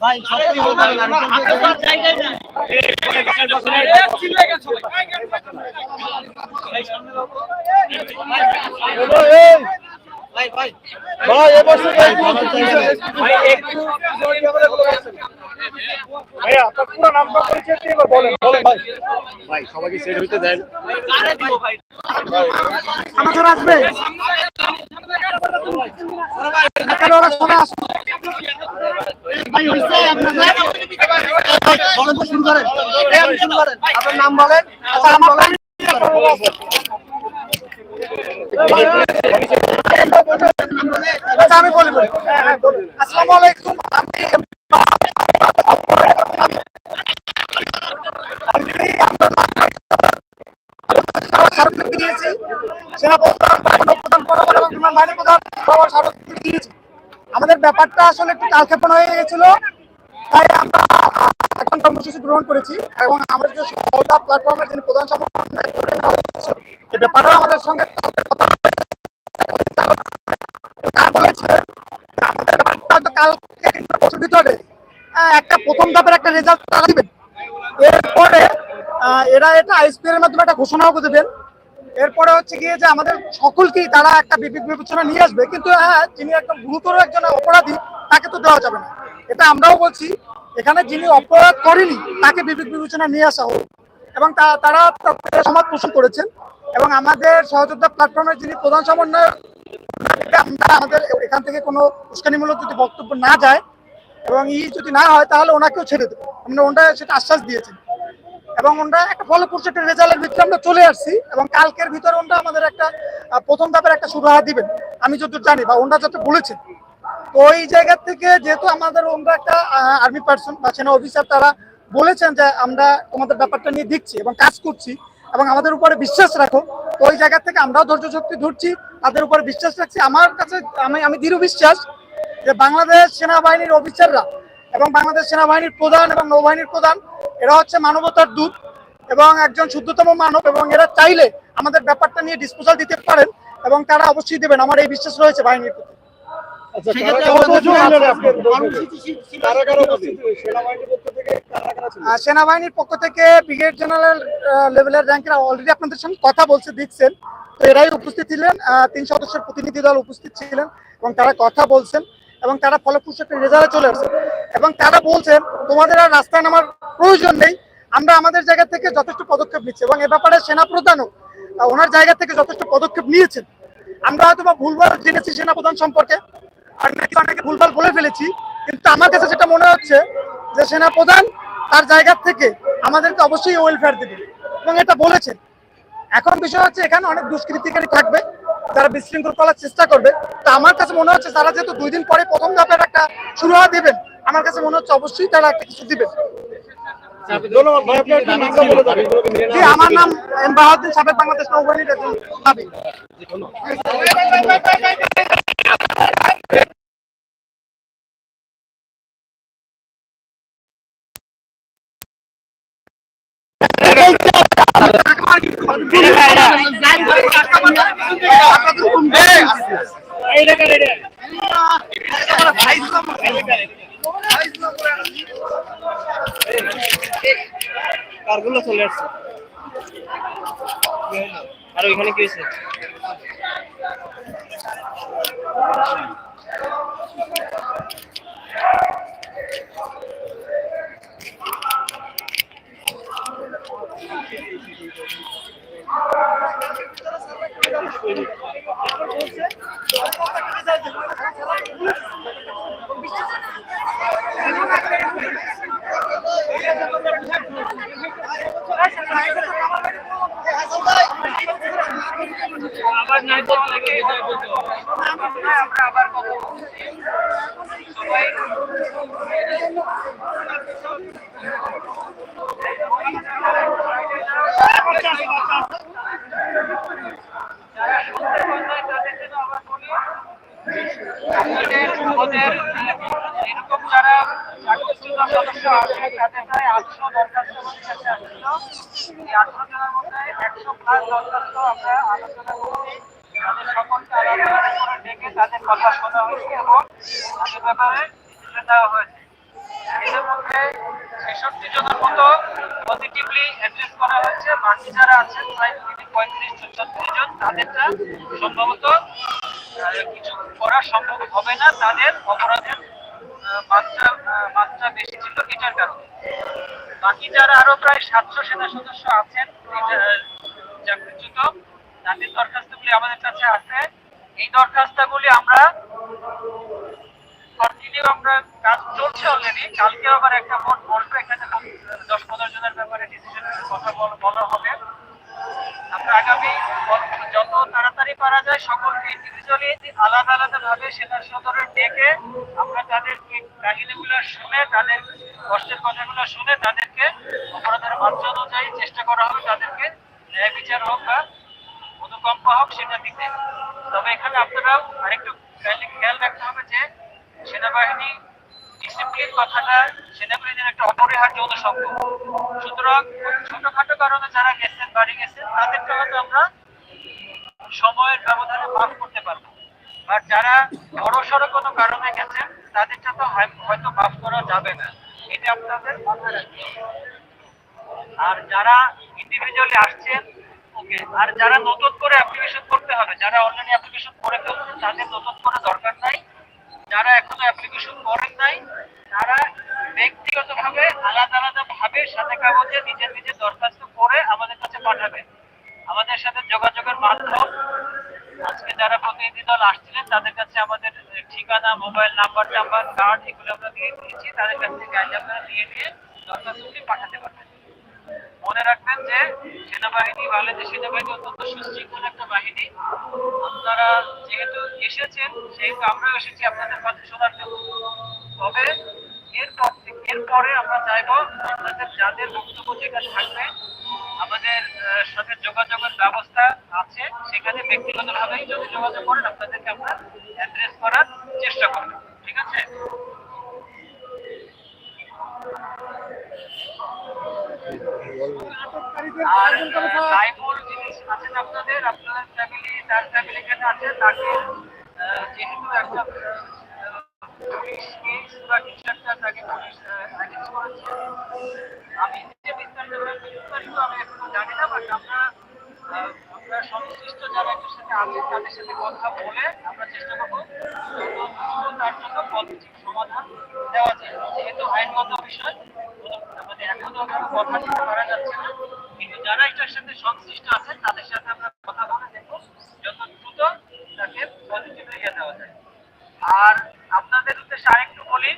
ভাই ভাই ভাই ভাই ভাই এবছর ভাইয়া আপনার পুরো নামটা পরিচয় দিয়ে এবার বলেন। বলেন ভাই। ভাই সবাইকে সেট হইতে দেন। আমাদের আসবে ওরা সবাই আসবে ভাই হইছে আপনাদের বলেন তো শুরু করেন। এই আপনি শুরু করেন আপনার নাম বলেন। আচ্ছা আমার বলেন। আচ্ছা আমি বলি বলি। আসসালামু আলাইকুম। আমি আমাদের ব্যাপারটা আসলে একটু কালক্ষেপণ হয়ে গেছিল, তাই আমরা এখন কর্মসূচি গ্রহণ করেছি এবং আমাদের যে সহজা প্ল্যাটফর্মের যিনি প্রধান সমন্বয় আমাদের সঙ্গে ভিতরে একটা প্রথম ধাপের একটা রেজাল্ট তারা দিবেন। এরপরে এরা এটা আইসপিএর এর মাধ্যমে একটা ঘোষণাও করে দেবেন। এরপরে হচ্ছে গিয়ে যে আমাদের সকলকেই তারা একটা বিবেচনা নিয়ে আসবে। কিন্তু হ্যাঁ যিনি একদম গুরুতর একজন অপরাধী, তাকে তো দেওয়া যাবে না। এটা আমরাও বলছি, এখানে যিনি অপরাধ করেনি, তাকে বিবেক বিবেচনা নিয়ে আসা হোক। এবং তারা সমাজ পোষণ করেছেন। এবং আমাদের সহযোদ্ধা প্ল্যাটফর্মের যিনি প্রধান সমন্বয়ক আমরা আমাদের এখান থেকে কোনো উস্কানিমূলক যদি বক্তব্য না যায়, এবং ই যদি না হয়, তাহলে ওনাকেও ছেড়ে দেবো। আমরা ওনারা সেটা আশ্বাস দিয়েছেন এবং ওনারা একটা ফলপ্রসূ একটা রেজাল্টের ভিতরে আমরা চলে আসছি এবং কালকের ভিতরে ওনারা আমাদের একটা প্রথম ধাপের একটা সুরাহা দিবেন। আমি যতদূর জানি বা ওনারা যাতে বলেছেন। তো ওই জায়গা থেকে যেহেতু আমাদের ওনারা একটা আর্মি পার্সন বা সেনা অফিসার তারা বলেছেন যে আমরা তোমাদের ব্যাপারটা নিয়ে দেখছি এবং কাজ করছি এবং আমাদের উপরে বিশ্বাস রাখো। তো ওই জায়গা থেকে আমরাও ধৈর্য শক্তি ধরছি, তাদের উপরে বিশ্বাস রাখছি। আমার কাছে আমি আমি দৃঢ় বিশ্বাস যে বাংলাদেশ সেনাবাহিনীর অফিসাররা এবং বাংলাদেশ সেনাবাহিনীর প্রধান এবং নৌবাহিনীর প্রধান এরা হচ্ছে মানবতার দূত এবং একজন শুদ্ধতম মানব এবং এরা চাইলে আমাদের ব্যাপারটা নিয়ে ডিসপোজাল দিতে পারেন এবং তারা অবশ্যই দেবেন। আমার এই বিশ্বাস রয়েছে বাহিনীর প্রতি। আচ্ছা? সেনাবাহিনীর পক্ষ থেকে কারা কারা ছিলেন? আহ, সেনাবাহিনীর পক্ষ থেকে ব্রিগেড জেনারেল লেভেলের র্যাঙ্কের অলরেডি আপনাদের সঙ্গে কথা বলছে দেখছেন। তো এরাই উপস্থিত ছিলেন। আহ, তিন সদস্যের প্রতিনিধি দল উপস্থিত ছিলেন এবং তারা কথা বলছেন। এবং তারা ফলপ্রসূ একটা রেজাল্টে চলে আসছে। এবং তারা বলছেন, তোমাদের আর রাস্তায় নামার প্রয়োজন নেই। আমরা আমাদের জায়গা থেকে যথেষ্ট পদক্ষেপ নিচ্ছি। এবং এ ব্যাপারে সেনাপ্রধানও ওনার জায়গা থেকে যথেষ্ট পদক্ষেপ নিয়েছেন। আমরা হয়তো বা ভুলভাল জেনেছি সেনাপ্রধান সম্পর্কে, আর নাকি অনেকে ভুলভাল বলে ফেলেছি, কিন্তু আমার কাছে যেটা মনে হচ্ছে যে সেনাপ্রধান তার জায়গা থেকে আমাদেরকে অবশ্যই ওয়েলফেয়ার দেবে এবং এটা বলেছেন। এখন বিষয় হচ্ছে, এখানে অনেক দুষ্কৃতিকারী থাকবে। যারা বিশৃঙ্খল করার চেষ্টা করবে তো আমার কাছে মনে হচ্ছে তারা যেহেতু দুই দিন পরে প্রথম ধাপের একটা শুরু হওয়া দেবেন আমার কাছে মনে হচ্ছে অবশ্যই তারা একটা কিছু দিবেন। আমার নাম বাহাউদ্দিন সাবেক বাংলাদেশ নৌবাহিনীর একজন। কারগুলো চলে আসছে। আর ওইখানে কি হয়েছে আবার নাই তো লাগে এটাই বলতো আমরা আবার কত সবাই এরকম যারা সদস্য আছে তাদের প্রায় আটশো দরখাস্ত এই আটশো জনের মধ্যে একশো প্লাস দরখাস্ত আমরা আলোচনা করছি। তাদের মতো পজিটিভলি করা হয়েছে। বাকি যারা আছেন, প্রায় পঁয়ত্রিশ ছত্রিশ জন, তাদেরটা সম্ভবত কিছু করা সম্ভব হবে না। তাদের অপরাধের মাত্রা মাত্রা বেশি ছিল এটার কারণে। বাকি যারা আরও প্রায় সাতশো সেনা সদস্য আছেন তাদের দরখাস্তগুলি আমাদের কাছে আছে। এই দরখাস্তগুলি আমরা কন্টিনিউ আমরা কাজ চলছে অলরেডি কালকে আবার একটা ভোট বসবে, এখানে দশ পনেরো জনের ব্যাপারে ডিসিশনের কথা বল- হবে। আমরা আগামী যত তাড়াতাড়ি পারা যায়, সকলকে ইন্ডিভিজুয়ালি আলাদা আলাদা ভাবে সেনা সদরে ডেকে আমরা তাদেরকে কাহিনীগুলো শুনে, তাদের কষ্টের কথাগুলো শুনে তাদেরকে অপরাধের মাত্রা অনুযায়ী চেষ্টা করা হবে, তাদেরকে ন্যায় বিচার হোক বা অনুকম্প হোক সেটা দিতে। তবে এখানে আপনারা আরেকটু খেয়াল রাখতে হবে যে সেনাবাহিনী ডিসিপ্লিন কথাটা সেনাবাহিনীর একটা অপরিহার্য অনুষঙ্গ। সুতরাং ছোটখাটো কারণে যারা গেছেন, বাড়ি গেছেন, তাদেরকে হয়তো আমরা সময়ের ব্যবধানে মাফ করতে পারব। আর যারা বড় সড়ো কোনো কারণে গেছেন, তাদেরটা তো হয়তো মাফ করা যাবে না। এটা আপনাদের মাথায় রাখতে। আর যারা ইন্ডিভিজুয়ালি আসছেন আর যারা নতুন করে অ্যাপ্লিকেশন করতে হবে, যারা অলরেডি অ্যাপ্লিকেশন করে ফেলছেন তাদের নতুন করে দরকার নাই। যারা এখনও অ্যাপ্লিকেশন করেন নাই, তারা ব্যক্তিগতভাবে আলাদা আলাদা ভাবে সাথে কাগজে নিজের নিজের দরখাস্ত করে আমাদের কাছে পাঠাবেন। আমাদের সাথে যোগাযোগের মাধ্যম, আজকে যারা প্রতিনিধি দল আসছিলেন, তাদের কাছে আমাদের ঠিকানা, মোবাইল নাম্বার টাম্বার কার্ড এগুলো আমরা দিয়ে দিয়েছি। তাদের কাছ থেকে গাইড আপনারা নিয়ে নিয়ে দরখাস্তগুলি পাঠাতে পারবেন। মনে রাখবেন যে সেনাবাহিনী বাংলাদেশ সেনাবাহিনী অত্যন্ত সুশৃঙ্খল একটা বাহিনী। আপনারা যেহেতু এসেছেন সেহেতু আমরাও এসেছি আপনাদের কথা শোনার জন্য। তবে এরপর এরপরে আমরা চাইব আপনাদের যাদের বক্তব্য যেখানে থাকবে, আমাদের সাথে যোগাযোগের ব্যবস্থা আছে। সেখানে ব্যক্তিগতভাবেই যদি যোগাযোগ করেন, আপনাদেরকে আমরা অ্যাড্রেস করার চেষ্টা করব। ঠিক আছে? আর সাইফুল যিনি আছেন আপনাদের আপনাদের ফ্যামিলি তার ফ্যামিলি এখানে আছে তাকে আহ, যেহেতু একটা পুলিশ কেস বা কিছু একটা তাকে পুলিশ অ্যারেস্ট করেছে আমি যে বিস্তারিত বিস্তারিত আমি এখনও জানি না বাট আমরা আমরা সংশ্লিষ্ট যারা এটার সাথে আছেন তাদের সাথে কথা বলে আমরা চেষ্টা করব তার জন্য পজিটিভ সমাধান দেওয়া যায়। যেহেতু আইনগত বিষয় মানে এখনও কথা পারা যাচ্ছে না। যারা এটার সাথে সংশ্লিষ্ট আছেন, তাদের সাথে আমরা কথা বলে দেখব যত দ্রুত তাকে পজিটিভ ইয়ে দেওয়া যায়। আর আপনাদের উদ্দেশ্যে আরেকটু বলি,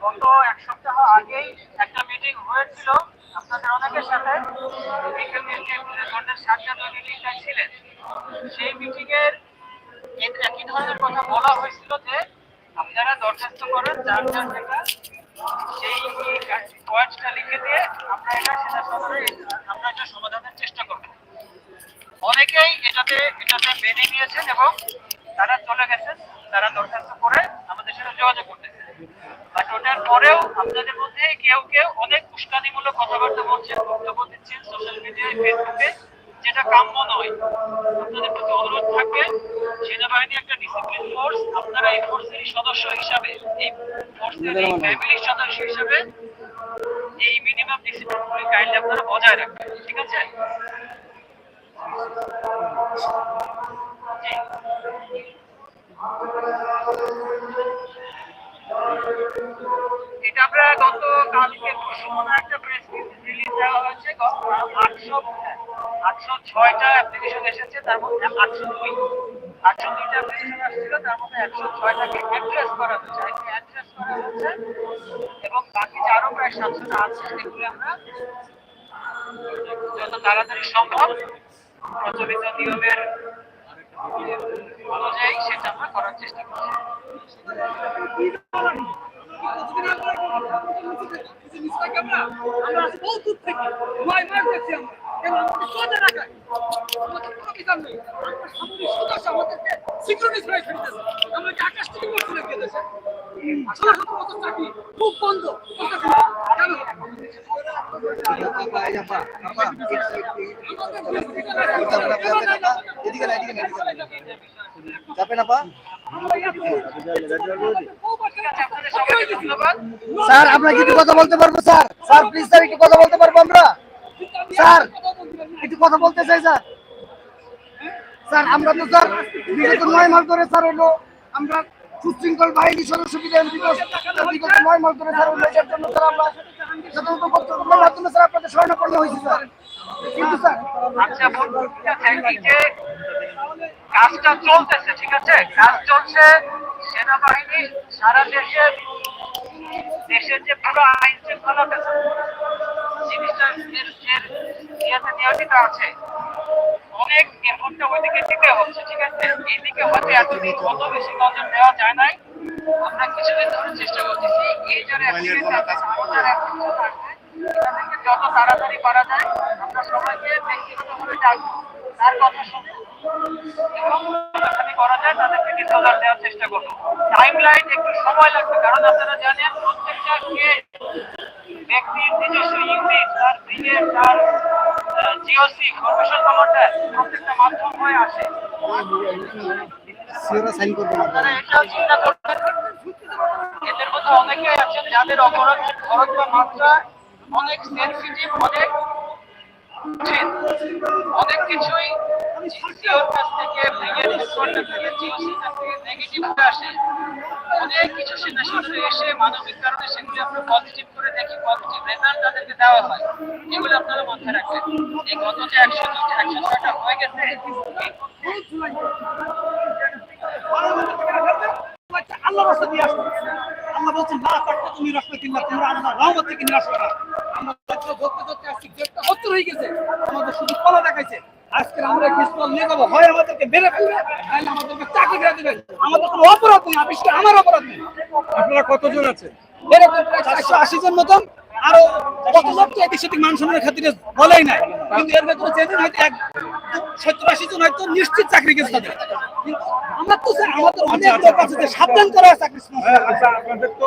গত এক সপ্তাহ আগেই একটা মিটিং হয়েছিল আপনাদের অনেকের সাথে। মিটিংয়ের সাতটা দুই মিটিংটা ছিলেন, সেই মিটিং এর এক- একই ধরনের কথা বলা হয়েছিল যে আপনারা দরখাস্ত করেন, যার যার যেটা অনেকেই এটাতে এটাতে মেনে নিয়েছেন এবং তারা চলে গেছেন, তারা দরখাস্ত করে আমাদের সাথে যোগাযোগ করতেছে বাট ওটার পরেও আপনাদের মধ্যে কেউ কেউ অনেক উস্কানিমূলক কথাবার্তা বলছেন, বক্তব্য দিচ্ছেন সোশ্যাল মিডিয়ায় ফেসবুকে যেটা কাম্য নয়। আপনাদের প্রতি অনুরোধ থাকবে, সেনাবাহিনী একটা ডিসিপ্লিন ফোর্স আপনারা এই ফোর্সের সদস্য হিসাবে, এই ফোর্সের এই ফ্যামিলির সদস্য হিসাবে এই মিনিমাম ডিসিপ্লিনগুলি কাইন্ডলি আপনারা বজায় রাখবেন, ঠিক আছে? জি। এটা আমরা গত কালকে পরশু মনে হয় একটা প্রেস রিলিজ দেওয়া হয়েছে আটশো আটশো ছয়টা অ্যাপ্লিকেশন এসেছে, তার মধ্যে আটশো দুই, আটশো দুইটা অ্যাপ্লিকেশন আসছিল, তার মধ্যে একশো ছয়টাকে অ্যাড্রেস করা হয়েছে অ্যাড্রেস করা হয়েছে এবং বাকি যে আরও প্রায় সাতশোটা আছে সেগুলো আমরা যত তাড়াতাড়ি সম্ভব প্রচলিত নিয়মের অনুযায়ী সেটা আমরা করার চেষ্টা করছি। আমরা আছি বহু দূর থেকে। নয় মাস দেখছি আমরা। আমরা আমরা স্যার আপনাকে একটু কথা বলতে পারব, স্যার? স্যার প্লিজ স্যার, একটু কথা বলতে পারব আমরা? স্যার, একটু কথা বলতে চাই, স্যার। স্যার, আমরা তো, স্যার, বিগত নয় মাস ধরে, স্যার, হলো আমরা সুশৃঙ্খল বাহিনী সদস্য বিধান বিগত নয় মাস ধরে, স্যার, হলো এটার জন্য, স্যার, আমরা হয়েছে, স্যার। আচ্ছা চলছে, সেনাবাহিনী সারা দেশে, দেশের যে পুরো আইন শৃঙ্খলা জিনিসটা ইয়েতে নিয়োজিত আছে অনেক এফোর্টটা ওইদিকে দিতে হচ্ছে ঠিক আছে এইদিকে হয়তো এতদিন অত বেশি নজর দেওয়া যায় নাই আমরা কিছুদিন ধরে চেষ্টা করতেছি এই জন্য এখানে যত তাড়াতাড়ি করা যায় আমরা সবাইকে ব্যক্তিগতভাবে ডাকবো তার কথা শুনব এবং যতখানি করা যায় তাদেরকে ডিসকাউন্ট দেওয়ার চেষ্টা করব টাইম লাইন একটু সময় লাগবে কারণ আপনারা জানেন প্রত্যেকটা কেস ব্যক্তির নিজস্ব ইউনিট তার ব্রিগেড তার জিওসি ফরমেশন কমান্ডার প্রত্যেকটা মাধ্যম হয়ে আসে আপনারা এটা চিন্তা করবেন এদের মধ্যে অনেকে আছেন যাদের অপরাধ খরচ বা মাত্রা অনেক সেন্সিটিভ অনেক অনেক কিছুই জিসিওর কাছ থেকে হেডকোয়ার্টার থেকে জিওসির কাছ থেকে নেগেটিভ হয়ে আসে। অনেক কিছু সেটা শুধু এসে মানবিক কারণে সেগুলি আমরা পজিটিভ করে দেখি পজিটিভ রেজাল্ট তাদেরকে দেওয়া হয়। এগুলো আপনারা মাথায় রাখবেন। এই গত যে একশো একশো ছয়টা হয়ে গেছে আল্লাহ রাস্তা দিয়ে আসতে আল্লাহ বলছেন না তাকে তুমি রাস্তা তোমরা আল্লাহ রহমত থেকে নিরাশ করা আমরা ধরতে ধরতে আজকে গেটটা অস্ত্র হয়ে গেছে। আমাদের শুধু কলা দেখাইছে। আজকে আমরা পিস্তল নিয়ে যাব হয় আমাদেরকে মেরে ফেলবে তাহলে আমাদেরকে চাকরি করে দেবেন আমাদের কোনো অপরাধ নেই আবিষ্কার আমার অপরাধ নেই। আপনারা কতজন আছেন? এরকম প্রায় চারশো আশি জন মতন আরও কত লোক তো এদিক সেদিক মান সম্মানের খাতিরে বলেই নাই। কিন্তু এর ভেতরে যেদিন হয়তো এক সত্তর আশি জন হয়তো নিশ্চিত চাকরি গেছে তাদের। আমরা তো স্যার আমাদের অনেক লোক আছে যে সাবধান করা চাকরি হ্যাঁ, আচ্ছা আপনাদের তো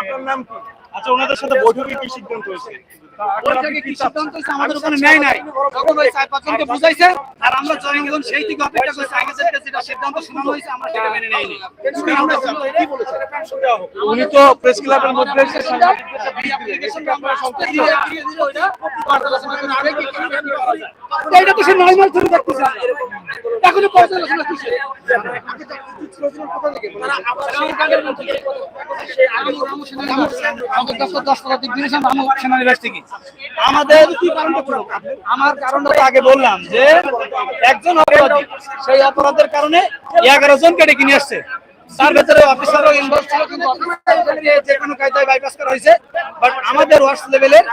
আপনার নাম কি? আচ্ছা ওনাদের সাথে বৈঠকে কি সিদ্ধান্ত হয়েছে? তা থেকে কি সিদ্ধান্ত হয়েছে? আমাদের ওখানে ন্যায় নাই। তখন ওই চার পাঁচজনকে বুঝাইছে আর আমরা জনগণ সেই দিকে অপেক্ষা করছি। আগে যেটা যেটা সিদ্ধান্ত শোনানো হয়েছে আমরা সেটা মেনে নেইনি। আমরা কি বলেছেন? উনি তো প্রেস ক্লাবের মধ্যে এসে সাংবাদিকদের এই অ্যাপ্লিকেশনটা আমরা সন্তুষ্ট ধীরে ধীরে ধীরে ওইটা পর্যালোচনা করে আগে কি কি করা যায় আমাদের আমার কারণটা আগে বললাম যে একজন অপরাধী, সেই অপরাধের কারণে এগারো আসছে। তার ভেতরে অফিসারও যে কোনো কায়দায় বাইপাস করা হয়েছে। বাট আমাদের ওয়ার্স লেভেলের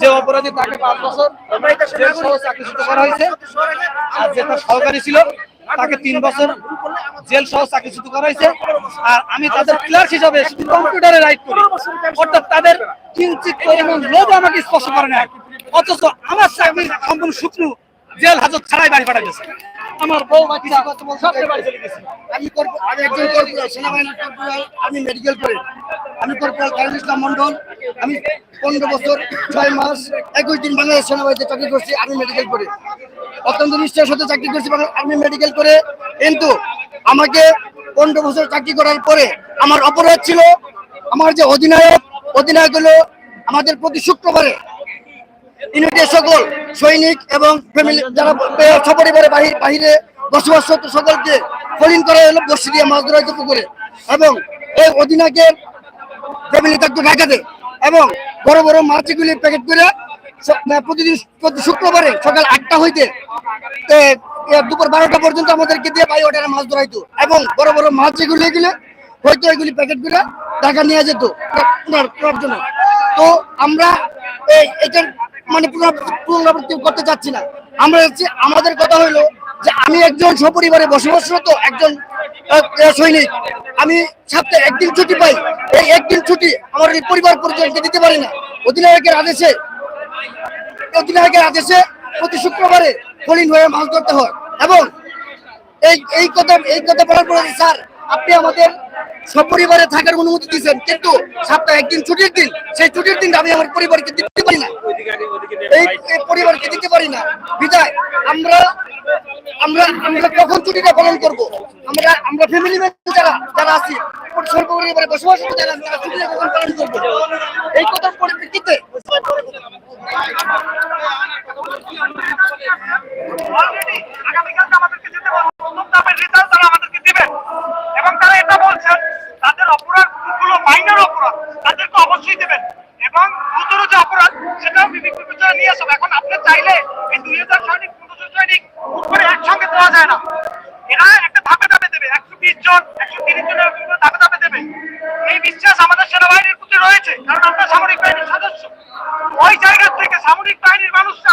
যে অপরাধী, তাকে পাঁচ বছর করা হয়েছে। আর যে তার সহকারী ছিল তাকে তিন বছর জেল সহ চাকরিচ্যুত করা হয়েছে আর আমি তাদের ক্লার্ক হিসাবে কম্পিউটারে রাইট করি। অর্থাৎ তাদের কিঞ্চিত পরিমাণ লোভ আমাকে স্পর্শ করে না অথচ আমার চাকরি সম্পূর্ণ শুক্র জেল হাজত ছাড়াই বাড়ি পাঠাই গেছে আমার বউ বাচ্চা সব বাড়ি চলে গেছে। আমি আমি একজন কর্পোরাল সেনাবাহিনীর কর্পোরাল আমি মেডিকেল করে। আমি কর্পোরাল ইসলাম মন্ডল আমি পনেরো বছর ছয় মাস একুশ দিন বাংলাদেশ সেনাবাহিনীতে চাকরি করছি আর্মি মেডিকেল করে। অত্যন্ত নিষ্ঠার সাথে চাকরি করছি আর্মি মেডিকেল করে। কিন্তু আমাকে পনেরো বছর চাকরি করার পরে আমার অপরাধ ছিল। আমার যে অধিনায়ক অধিনায়ক হলো আমাদের প্রতি শুক্রবারে ইউনিটের সকল সৈনিক এবং ফ্যামিলি যারা সপরিবারে বাহির বাহিরে বসবাসরত সকলকে হরিণ করা হলো বসি দিয়ে মাছ ধরা হইতো পুকুরে এবং এই অধিনায়কের ফ্যামিলি থাকতো ঢাকাতে। এবং বড় বড় মাছগুলি প্যাকেট করে মানে প্রতিদিন প্রতি শুক্রবারে সকাল আটটা হইতে দুপুর বারোটা পর্যন্ত আমাদেরকে দিয়ে বাই ওটারে মাছ ধরাইতো। এবং বড় বড় মাছ যেগুলি এগুলো হয়তো এগুলি প্যাকেট করে ঢাকা নিয়ে যেত। জন্য। তো আমরা এই এটার মানে পুনরাবৃত্তি করতে চাচ্ছি না। আমরা হচ্ছে, আমাদের কথা হলো যে আমি একজন সপরিবারে বসবাসরত একজন সৈনিক। আমি সপ্তাহে একদিন ছুটি পাই। এই একদিন ছুটি আমার পরিবার পরিজনকে দিতে পারি না। অধিনায়কের আদেশে অধিনায়কের আদেশে প্রতি শুক্রবারে ফলিন হয়ে মাছ ধরতে হয়। এবং এই এই কথা এই কথা বলার পরে, স্যার, আপনি আমাদের সপরিবারে থাকার অনুমতি দিয়েছেন, কিন্তু সপ্তাহে একদিন ছুটির দিন, সেই ছুটির দিন আমি আমার পরিবারকে দিতে পারি না। এই পরিবারকে দিতে পারি না। বিদায়, আমরা আমরা আমরা কখন ছুটিটা পালন করব? আমরা আমরা ফ্যামিলি মেম্বার যারা যারা আছি সর্বপরিবারে বসবাস যারা তারা ছুটিটা কখন পালন করব? এই কথার পরিপ্রেক্ষিতে আগামীকাল আমাদেরকে যেতে বলব তারা আমাদেরকে দিবেন। এবং তারা এটা বলছেন তাদের অপরাধগুলো মাইনর অপরাধ। তাদেরকে অবশ্যই দেবেন। এবং গুরুতর যে অপরাধ, সেটাও বিবেচনা নিয়ে আসবে এখন আপনি চাইলে এই দুই হাজার সৈনিক পনেরোশো সৈনিক হুট করে একসঙ্গে দেওয়া যায় না। এরা একটা ধাপে ধাপে দেবে। একশো বিশ জন, একশো তিরিশ জনের বিভিন্ন ধাপে ধাপে দেবে। এই বিশ্বাস আমাদের সেনাবাহিনীর প্রতি রয়েছে, কারণ আমরা সামরিক বাহিনীর সদস্য। ওই জায়গা থেকে সামরিক বাহিনীর মানুষরা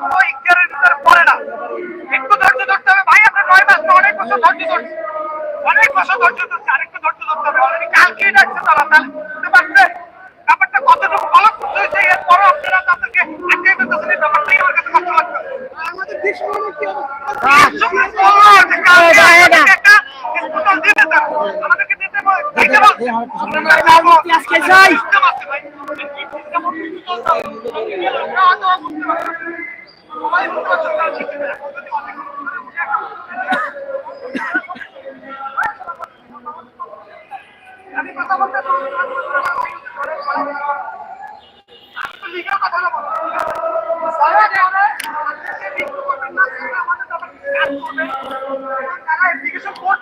কোনো ইখতিয়ারের ভিতরে পড়ে না। একটু ধৈর্য ধরতে হবে। ভাই, আপনার নয় মাস অনেক বছর ধৈর্য ধরছে। অনেক বছর ধৈর্য তারা অ্যাপ্লিকেশন করছে।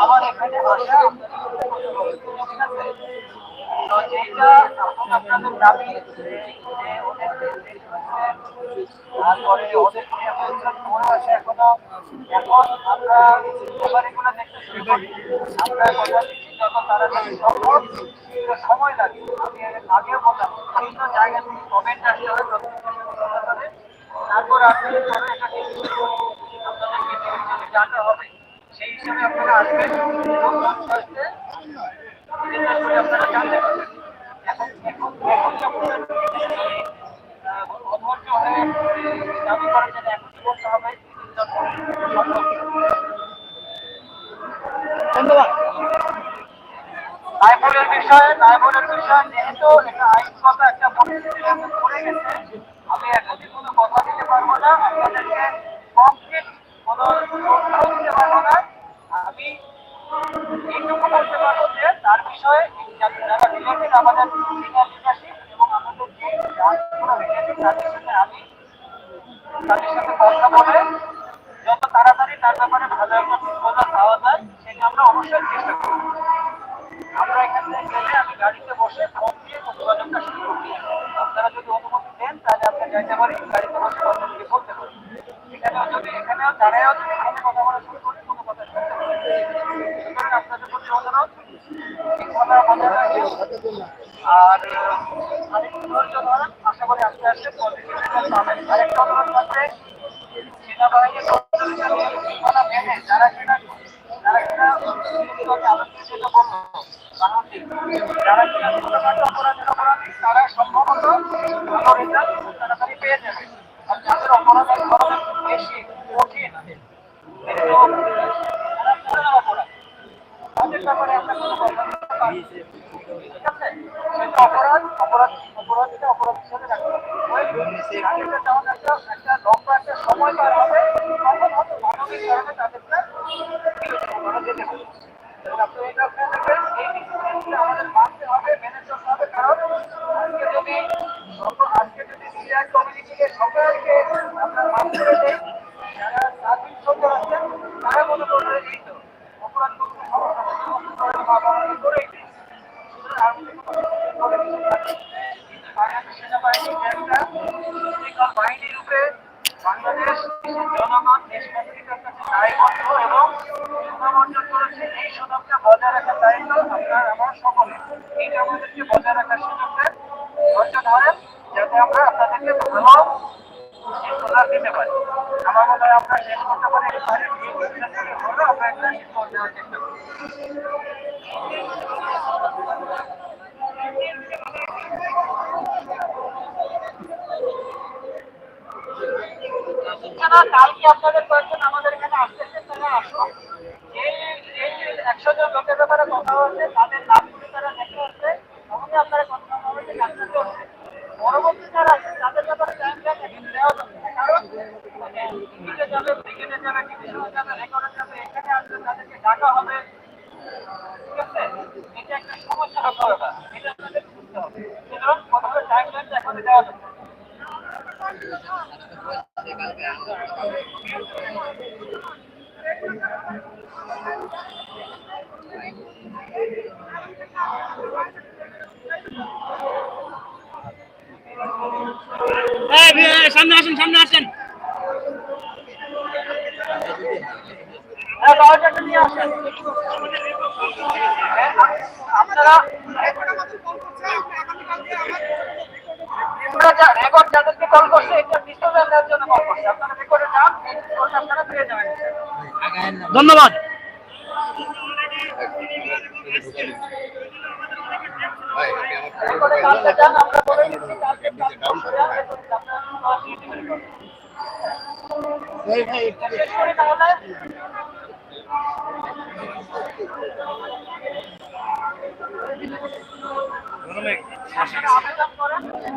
আমার এখানে আসা আপনাদের দাবি যে ওদের তারপরে ওদের এখন আমরা ব্যাপারগুলো দেখতে শুরু করি আমরা কথা যত তাড়াতাড়ি সম্ভব সময় লাগে আমি আগেও কথা বিভিন্ন জায়গা থেকে কমেন্ট আসলে ধন্যবাদ। নাইবুলের বিষয়ে নাইবুলের বিষয়ে যেহেতু এটা আইনগত একটা পরিস্থিতির মধ্যে পড়ে গেছে। আমি এখনই কোনো কথা দিতে পারব না, আপনাদেরকে কমপ্লিট কোনো দিতে পারব না। আমি এইটুকু বলতে পারব যে তার বিষয়ে যারা- রিলেটেড আমাদের সিনিয়র লিডারশিপ এবং আমাদের যে তাদের সাথে আমি তাদের সাথে কথা বলে যত তাড়াতাড়ি তার ব্যাপারে ভালো একটা প্রপোজাল পাওয়া যায়, সেটা আমরা অবশ্যই চেষ্টা করব। আমরা এখান থেকে গেলে আমি গাড়িতে বসে ফোন দিয়ে যোগাযোগটা শুরু করি আপনারা যদি অনুমতি দেন যাইতে পারি গাড়িতে বসে কথা বলতে পারি এখানেও যদি এখানেও দাঁড়ায়ও যদি ফোনে কথা বলা শুরু করি কোনো কথা পারি সুতরাং আপনাদের প্রতি অনুরোধ। আর আশা করি আস্তে আস্তে সীমানা মেনে, যারা কিনা যারা কিনা আলোচনা যেটা যারা কিনা এছাড়া কালকে আপনাদের কয়েকজন আমাদের এখানে আসতেছে, তারা এই এই একশো জন লোকের ব্যাপারে কথা হচ্ছে তাদের নামগুলো তারা দেখে হচ্ছে তখনই আপনারা কথা হবে যে কাজটা চলছে পরবর্তী যারা আছে তাদের ব্যাপারে টাইম লাগে দেওয়া যাবে না। কারণ মানে ইউনিটে যাবে ব্রিগেডে যাবে ডিভিশনে যাবে রেকর্ডে যাবে এখানে আসবে তাদেরকে ডাকা হবে ঠিক আছে এটা একটা সমস্যা হবে ব্যাপার এটা আপনাদের বুঝতে হবে সুতরাং প্রথমে টাইম লাইনটা এখন দেওয়া যাবে না। এই, এই, সামনে আসেন সামনে আসেন। আপনারা রেকর্ড যাদেরকে কল করছে এটা দেওয়ার জন্য কল করছে। আপনারা রেকর্ডে যান এই রিপোর্ট আপনারা পেয়ে যাবেন। ধন্যবাদ। রেকর্ডে কালকে যান শেষ করি